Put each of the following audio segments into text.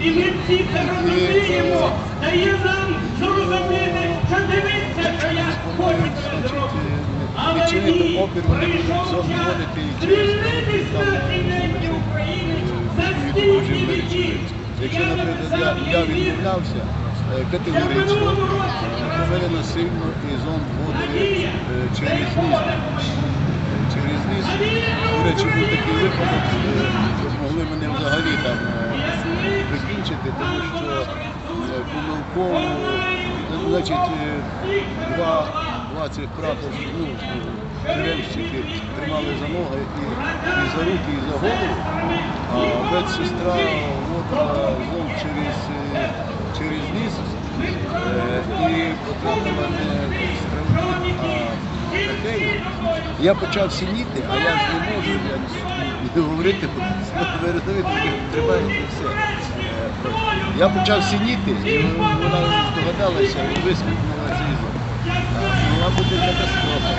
І ми всі це розуміємо. Дає нам зрозуміти, що дивіться, що я хочу це зробити. Але ні, прийшов час звільнити наші України за стільки віків. Якщо, Я наприклад, я, відмовлявся е, категорично, е, мене насильно і зон вводили е, через ніс. Е, Через ніс. До речі, був такий випадок, могли мене взагалі там прикінчити, тому що е, помилково, е, значить, е, два, два цих прапорщиків, ну, тюремщики тримали за ноги і, і за руки, і за голову, а медсестра вводила зон через, через ніс е, і потрапила не страву, а в. Я почав сініти, а я ж не можу не говорити, бо ви розумієте, таке тримає і все. Е, Я почав сініти, і вона здогадалася і висмикнула цей зон. Могла катастрофа.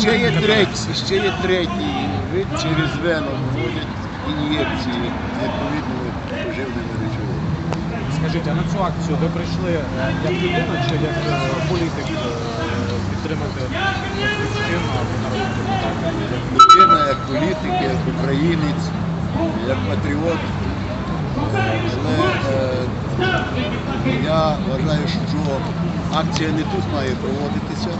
Ще є третій, ще є третій вид через вену вводять ін'єкції відповідними поживними речовинами. Скажіть, а на цю акцію ви прийшли е, як людина чи як е, політик е, підтримати батьківщину або людина, як політик, як українець, як патріот. Але я вважаю, що акція не тут має проводитися.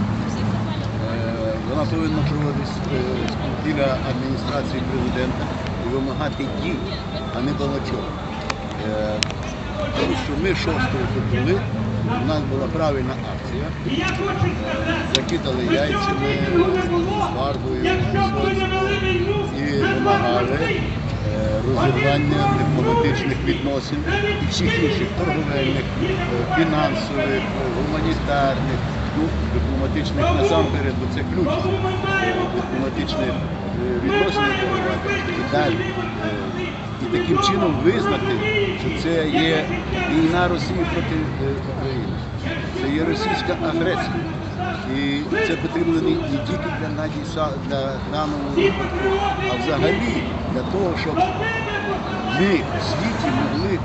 Е, Вона повинна проводитися е, біля адміністрації президента і вимагати дій, а не балачок. Е, Тому що ми шостого тут були, у нас була правильна акція. Закидали яйцями, фарбою, і вимагали розірвання дипломатичних відносин і всіх інших торговельних, е, фінансових, гуманітарних, ну, дипломатичних насамперед, бо це ключ дипломатичних е, відносин і далі. Е, І таким чином визнати, що це є війна Росії проти України. Це є російська агресія. І це потрібно не, тільки для Са- для даного випадку, а взагалі для того, щоб ми в світі могли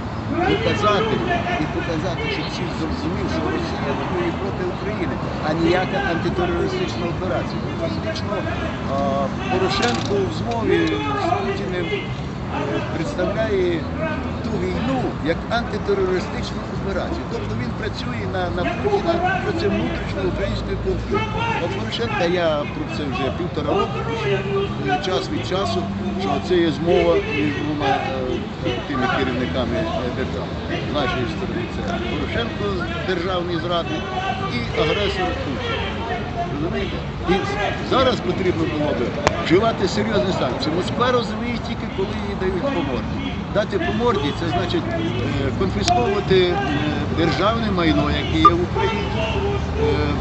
показати і показати, щоб всі зрозуміли, що Росія воює проти України, а ніяка антитерористична операція. Фактично Порошенко в змові з Путіним е, представляє як антитерористичну операцію. Тобто він працює на, на Путіна проти внутрішньої української конфлікту. А Порошенка я про це вже півтора року пишу, час від часу, що це є змова між двома е, тими керівниками держав. З нашої сторони це Порошенко, державний зрадник, і агресор Путін. І зараз потрібно було би вживати серйозні санкції. Москва розуміє тільки, коли їй дають по морді. Дати по морді це значить е, конфісковувати е, державне майно, яке є в Україні, е,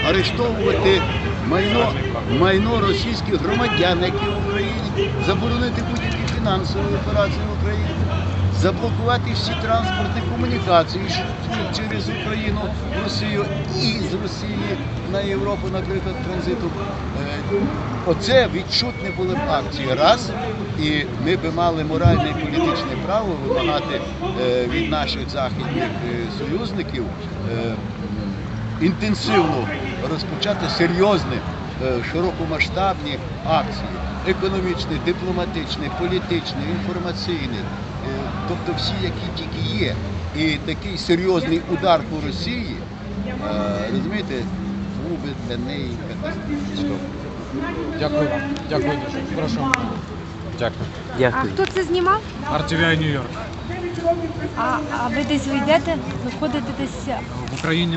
арештовувати майно, майно російських громадян, які в Україні, заборонити будь-які фінансові операції в Україні заблокувати всі транспортні комунікації через Україну Росію і з Росії на Європу, наприклад, транзиту. Е, Оце відчутне були б акції раз, і ми би мали моральне і політичне право вимагати е, від наших західних е, союзників інтенсивно розпочати серйозні, широкомасштабні акції економічні, дипломатичні, політичні, інформаційні, тобто всі, які тільки є. І такий серйозний удар по Росії, е, розумієте, був би для неї катастрофа. Дякую вам. Дякую дуже. Прошу. Дякую. А хто це знімав? RTVI Нью-Йорк. А, а ви десь вийдете? Виходите десь В Україні